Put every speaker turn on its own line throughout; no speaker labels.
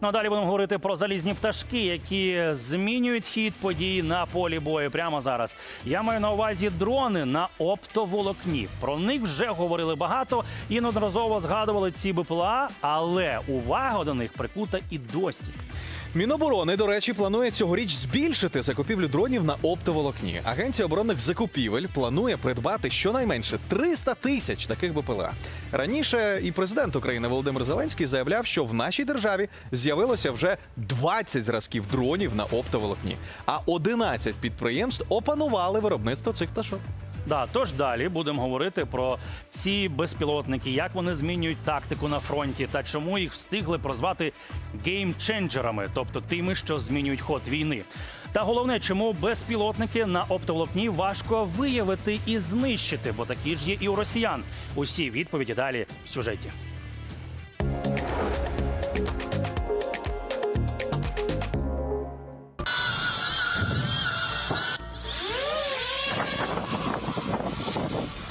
Ну а далі будемо говорити про залізні пташки, які змінюють хід подій на полі бою прямо зараз. Я маю на увазі дрони на оптоволокні. Про них вже говорили багато і неодноразово згадували ці БПЛА, але увага до них прикута і досі.
Міноборони, до речі, планує цьогоріч збільшити закупівлю дронів на оптоволокні. Агенція оборонних закупівель планує придбати щонайменше 300 тисяч таких БПЛА. Раніше і президент України Володимир Зеленський заявляв, що в нашій державі з'явилося вже 20 зразків дронів на оптоволокні, а 11 підприємств опанували виробництво цих пташок.
Да, тож далі будемо говорити про ці безпілотники, як вони змінюють тактику на фронті та чому їх встигли прозвати геймченджерами, тобто тими, що змінюють ход війни. Та головне, чому безпілотники на оптоволокні важко виявити і знищити, бо такі ж є і у росіян. Усі відповіді далі в сюжеті.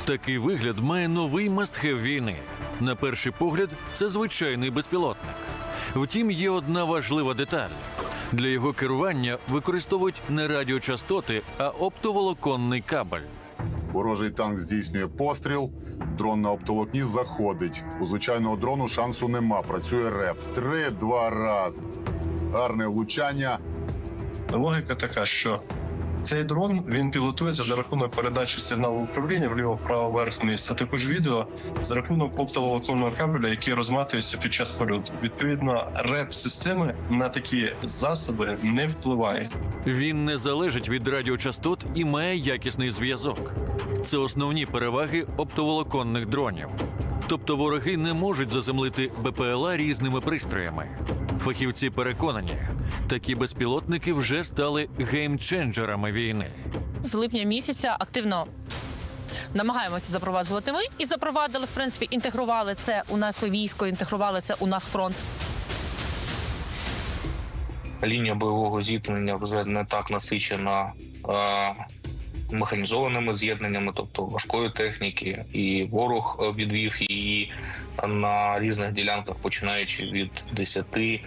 Такий вигляд має новий мастхев війни. На перший погляд, це звичайний безпілотник. Втім, є одна важлива деталь. Для його керування використовують не радіочастоти, а оптоволоконний кабель.
Ворожий танк здійснює постріл. Дрон на оптоволокні заходить. У звичайного дрону шансу нема. Працює реп. Три-два раз. Гарне влучання.
Логіка така, що цей дрон він пілотується за рахунок передачі сигналу управління вліво, вправо, вверх, вниз, а також відео за рахунок оптоволоконного кабеля, який розматується під час польоту. Відповідно, реп системи на такі засоби не впливає.
Він не залежить від радіочастот і має якісний зв'язок. Це основні переваги оптоволоконних дронів. Тобто вороги не можуть заземлити БПЛА різними пристроями. Фахівці переконані, такі безпілотники вже стали геймченджерами війни.
з липня місяця активно намагаємося запроваджувати ми і запровадили, в принципі, інтегрували це у нас у військо, інтегрували це у нас фронт.
лінія бойового зіткнення вже не так насичена е, механізованими з'єднаннями, тобто важкої техніки, і ворог е, відвів її на різних ділянках, починаючи від 10 е,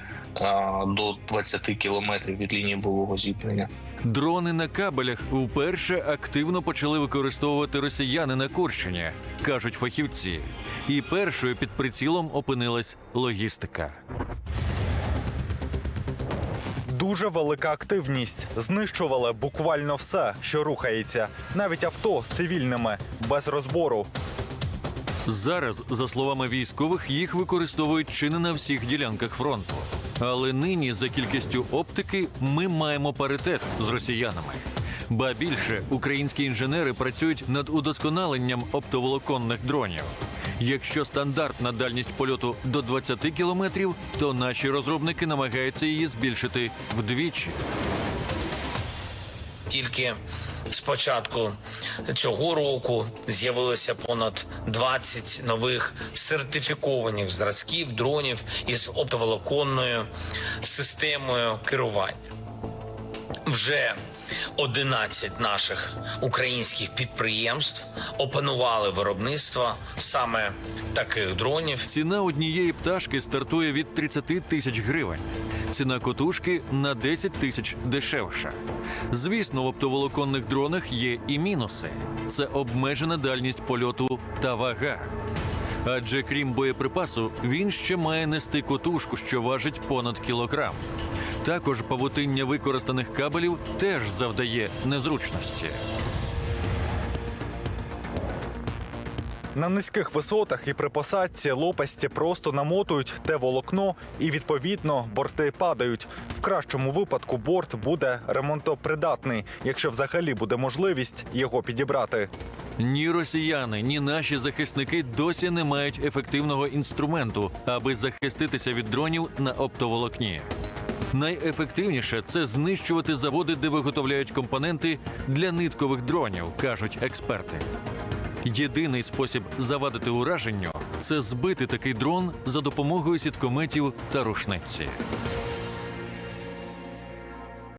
до 20 кілометрів від лінії бойового зіткнення.
Дрони на кабелях вперше активно почали використовувати росіяни на Курщині, кажуть фахівці. І першою під прицілом опинилась логістика.
Дуже велика активність. Знищували буквально все, що рухається, навіть авто з цивільними, без розбору.
Зараз, за словами військових, їх використовують чи не на всіх ділянках фронту. Але нині за кількістю оптики ми маємо паритет з росіянами. Ба більше українські інженери працюють над удосконаленням оптоволоконних дронів. Якщо стандартна дальність польоту до 20 кілометрів, то наші розробники намагаються її збільшити вдвічі.
Тільки з початку цього року з'явилося понад 20 нових сертифікованих зразків дронів із оптоволоконною системою керування. Вже 11 наших українських підприємств опанували виробництво саме таких дронів.
Ціна однієї пташки стартує від 30 тисяч гривень. Ціна котушки на 10 тисяч дешевша. Звісно, в оптоволоконних дронах є і мінуси: це обмежена дальність польоту та вага. Адже крім боєприпасу, він ще має нести котушку, що важить понад кілограм. Також павутиння використаних кабелів теж завдає незручності.
На низьких висотах і при посадці лопасті просто намотують те волокно, і відповідно борти падають. В кращому випадку борт буде ремонтопридатний, якщо взагалі буде можливість його підібрати.
Ні росіяни, ні наші захисники досі не мають ефективного інструменту, аби захиститися від дронів на оптоволокні. Найефективніше це знищувати заводи, де виготовляють компоненти для ниткових дронів, кажуть експерти. Єдиний спосіб завадити ураженню це збити такий дрон за допомогою сіткометів та рушниці.